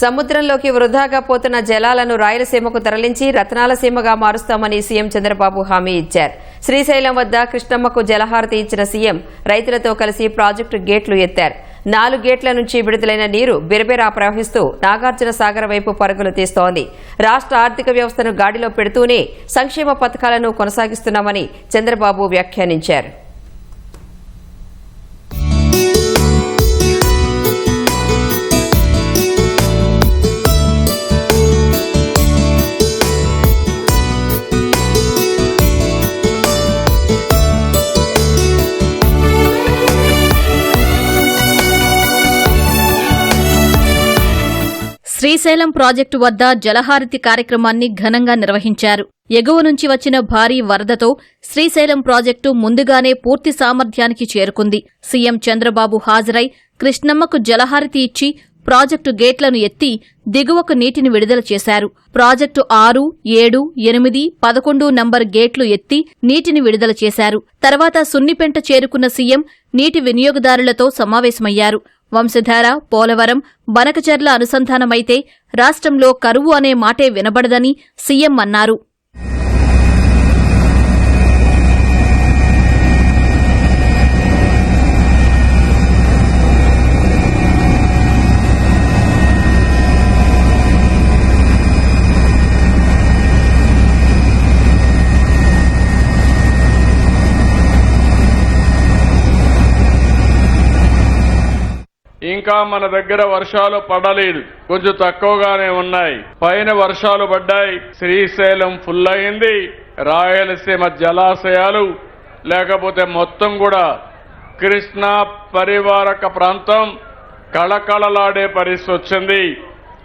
సముద్రంలోకి వృధాగా పోతున్న జలాలను రాయలసీమకు తరలించి రత్నాలసీమగా మారుస్తామని సీఎం చంద్రబాబు హామీ ఇచ్చారు. శ్రీశైలం వద్ద కృష్ణమ్మకు జలహారతి ఇచ్చిన సీఎం రైతులతో కలిసి ప్రాజెక్టు గేట్లు ఎత్తారు. నాలుగు గేట్ల నుంచి విడుదలైన నీరు బిరబిరా ప్రవహిస్తూ నాగార్జున సాగర్ వైపు పరుగులు తీస్తోంది. రాష్ట్ర ఆర్థిక వ్యవస్థను గాడిలో పెడుతూనే సంక్షేమ పథకాలను కొనసాగిస్తున్నామని చంద్రబాబు వ్యాఖ్యానించారు. శ్రీశైలం ప్రాజెక్టు వద్ద జలహారతి కార్యక్రమాన్ని ఘనంగా నిర్వహించారు. ఎగువ నుంచి వచ్చిన భారీ వరదతో శ్రీశైలం ప్రాజెక్టు ముందుగానే పూర్తి సామర్థ్యానికి చేరుకుంది. సీఎం చంద్రబాబు హాజరై కృష్ణమ్మకు జలహారతి ఇచ్చి ప్రాజెక్టు గేట్లను ఎత్తి దిగువకు నీటిని విడుదల చేశారు. ప్రాజెక్టు ఆరు ఏడు ఎనిమిది పదకొండు నంబర్ గేట్లు ఎత్తి నీటిని విడుదల చేశారు. తర్వాత సున్నిపెంట చేరుకున్న సీఎం నీటి వినియోగదారులతో సమావేశమయ్యారు. వంశధార పోలవరం బనకచర్ల అనుసంధానమైతే రాష్ట్రంలో కరువు అనే మాటే వినబడదని సీఎం అన్నారు. ఇంకా మన దగ్గర వర్షాలు పడలేదు. కొంచెం తక్కువగానే ఉన్నాయి. పైన వర్షాలు పడ్డాయి. శ్రీశైలం ఫుల్ అయింది. రాయలసీమ జలాశయాలు లేకపోతే మొత్తం కూడా కృష్ణా పరివారక ప్రాంతం కళకళలాడే పరిస్థితి వచ్చింది.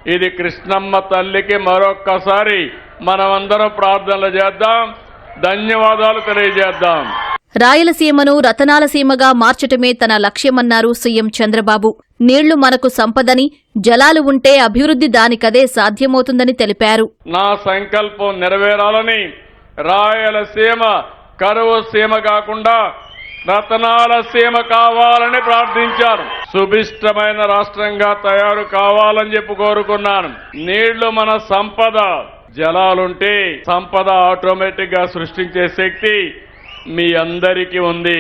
ఇది కృష్ణమ్మ తల్లికి మరొక్కసారి మనమందరం ప్రార్థనలు చేద్దాం. ధన్యవాదాలు తెలియజేద్దాం. రాయలసీమను రతనాలసీమగా మార్చటమే తన లక్ష్యమన్నారు సీఎం చంద్రబాబు. నీళ్ళు మనకు సంపదని జలాలు ఉంటే అభివృద్ధి దానికదే సాధ్యమవుతుందని తెలిపారు. నా సంకల్పం నెరవేరాలని రాయలసీమ కరువు సీమ కాకుండా రతనాల సీమ కావాలని ప్రార్థించారు. సుభిష్టమైన రాష్ట్రంగా తయారు కావాలని చెప్పి కోరుకున్నాను. నీళ్ళు మన సంపద జలాలుంటే సంపద ఆటోమేటిక్గా సృష్టించే శక్తి మీ అందరికీ ఉంది.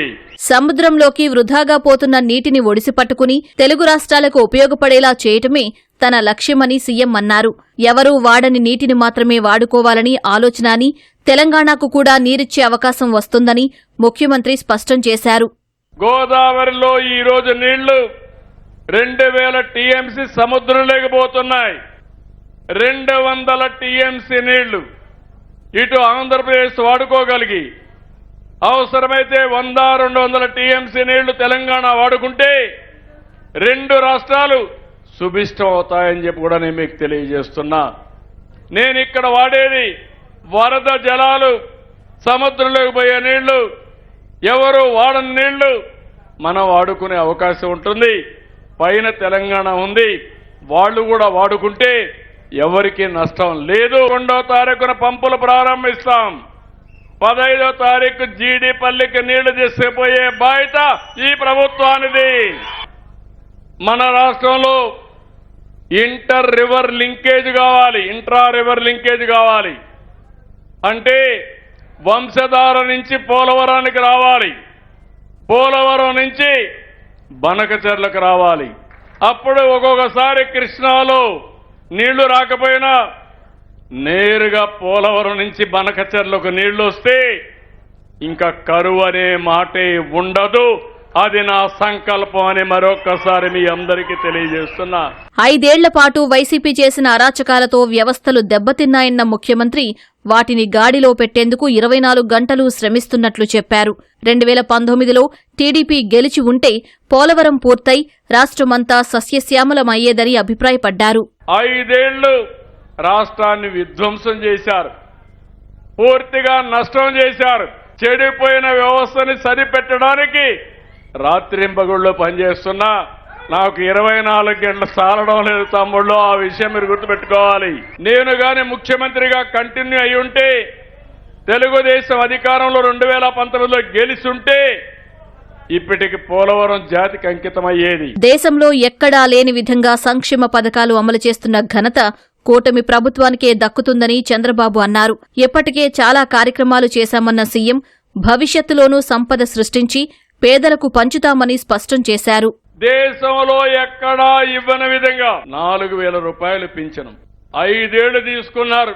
సముద్రంలోకి వృధాగా పోతున్న నీటిని ఒడిసి పట్టుకుని తెలుగు రాష్ట్రాలకు ఉపయోగపడేలా చేయటమే తన లక్ష్యమని సీఎం అన్నారు. ఎవరూ వాడని నీటిని మాత్రమే వాడుకోవాలని ఆలోచన అని తెలంగాణకు కూడా నీరిచ్చే అవకాశం వస్తుందని ముఖ్యమంత్రి స్పష్టం చేశారు. గోదావరిలో ఈ రోజు నీళ్ళు రెండు వేల టీఎంసీ సముద్రంలోకి పోతున్నాయి. రెండు వందల టీఎంసీ నీళ్ళు ఇటు ఆంధ్రప్రదేశ్ వాడుకోగలిగి అవసరమైతే వంద రెండు వందల టీఎంసీ నీళ్ళు తెలంగాణ వాడుకుంటే రెండు రాష్ట్రాలు సుభిష్టం అవుతాయని చెప్పి కూడా నేను మీకు తెలియజేస్తున్నా. నేను ఇక్కడ వాడేది వరద జలాలు సముద్రంలోకి పోయే నీళ్ళు ఎవరు వాడని నీళ్ళు మనం వాడుకునే అవకాశం ఉంటుంది. పైన తెలంగాణ ఉంది. వాళ్ళు కూడా వాడుకుంటే ఎవరికీ నష్టం లేదు. రెండో తారీఖున పంపులు ప్రారంభిస్తాం. పదహైదో తారీఖు జీడిపల్లికి నీళ్ళు తీసుకుపోయే బాధ్యత ఈ ప్రభుత్వానిది. మన రాష్ట్రంలో ఇంటర్ రివర్ లింకేజ్ కావాలి ఇంట్రా రివర్ లింకేజ్ కావాలి. అంటే వంశధార నుంచి పోలవరానికి రావాలి. పోలవరం నుంచి బనకచెర్లకు రావాలి. అప్పుడు ఒక్కొక్కసారి కృష్ణాలో నీళ్ళు రాకపోయినా నేరుగా పోలవరం నుంచి బనకచెర్లకు నీళ్ళు వస్తే ఇంకా కరువు అనే మాటే ఉండదు. అది నా సంకల్పం అని మరొక్కసారి మీ అందరికీ తెలియజేస్తున్నా. ఐదేళ్ళ పాటు వైసీపీ చేసిన అరాచకాలతో వ్యవస్థలు దెబ్బతిన్నాయన్న ముఖ్యమంత్రి వాటిని గాడిలో పెట్టేందుకు ఇరవై నాలుగు గంటలు శ్రమిస్తున్నట్లు చెప్పారు. రెండు వేల పంతొమ్మిదిలో టీడీపీ గెలిచి ఉంటే పోలవరం పూర్తయి రాష్ట్రమంతా సస్యశ్యామలమయ్యేదని అభిప్రాయపడ్డారు. ఐదేళ్ళు రాష్ట్రాన్ని విధ్వంసం చేశారు. పూర్తిగా నష్టం చేశారు. చెడిపోయిన వ్యవస్థని సరిపెట్టడానికి రాత్రింపగుళ్ళు పనిచేస్తున్నా. నాకు ఇరవై నాలుగు గంటలు సారడం లేదు తమ్ముళ్ళు ఆ విషయం మీరు గుర్తుపెట్టుకోవాలి. నేను గాని ముఖ్యమంత్రిగా కంటిన్యూ అయి ఉంటే తెలుగుదేశం అధికారంలో రెండు వేల పంతొమ్మిదిలో గెలిచుంటే ఇప్పటికి పోలవరం జాతికి అంకితమయ్యేది. దేశంలో ఎక్కడా లేని విధంగా సంక్షేమ పథకాలు అమలు చేస్తున్న ఘనత కూటమి ప్రభుత్వానికే దక్కుతుందని చంద్రబాబు అన్నారు. ఇప్పటికే చాలా కార్యక్రమాలు చేశామన్న సీఎం భవిష్యత్తులోనూ సంపద సృష్టించి పేదలకు పంచుతామని స్పష్టం చేశారు. దేశంలో ఎక్కడా ఇవ్వని విధంగా నాలుగు వేల రూపాయలు పింఛను. ఐదేళ్ళు తీసుకున్నారు.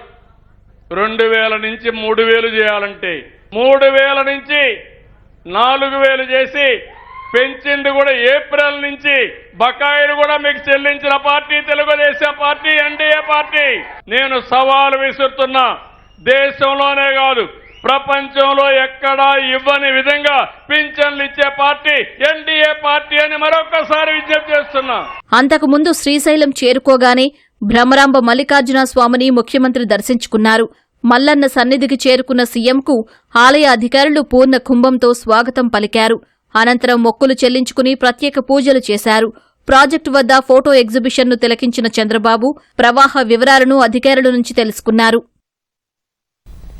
రెండు వేల నుంచి మూడు వేలు చేయాలంటే మూడు వేల నుంచి నాలుగు వేలు చేసి పెంచింది కూడా ఏప్రిల్ నుంచి బకాయిలు కూడా మీకు చెల్లించిన party Telugu Desam party NDA party. నేను సవాలు విసురుతున్నా. దేశంలోనే కాదు ప్రపంచంలో ఎక్కడా ఇవ్వని విధంగా పింఛన్లు ఇచ్చే పార్టీ ఎన్డీఏ పార్టీ అని మరొకసారి విజ్ఞప్తి చేస్తున్నా. అంతకుముందు శ్రీశైలం చేరుకోగానే భ్రమరాంబ మల్లికార్జున స్వామిని ముఖ్యమంత్రి దర్శించుకున్నారు. మల్లన్న సన్నిధికి చేరుకున్న సీఎంకు ఆలయ అధికారులు పూర్ణ కుంభంతో స్వాగతం పలికారు. అనంతరం మొక్కులు చెల్లించుకుని ప్రత్యేక పూజలు చేశారు. ప్రాజెక్టు వద్ద ఫోటో ఎగ్జిబిషన్ను తిలకించిన చంద్రబాబు ప్రవాహ వివరాలను అధికారుల నుంచి తెలుసుకున్నారు.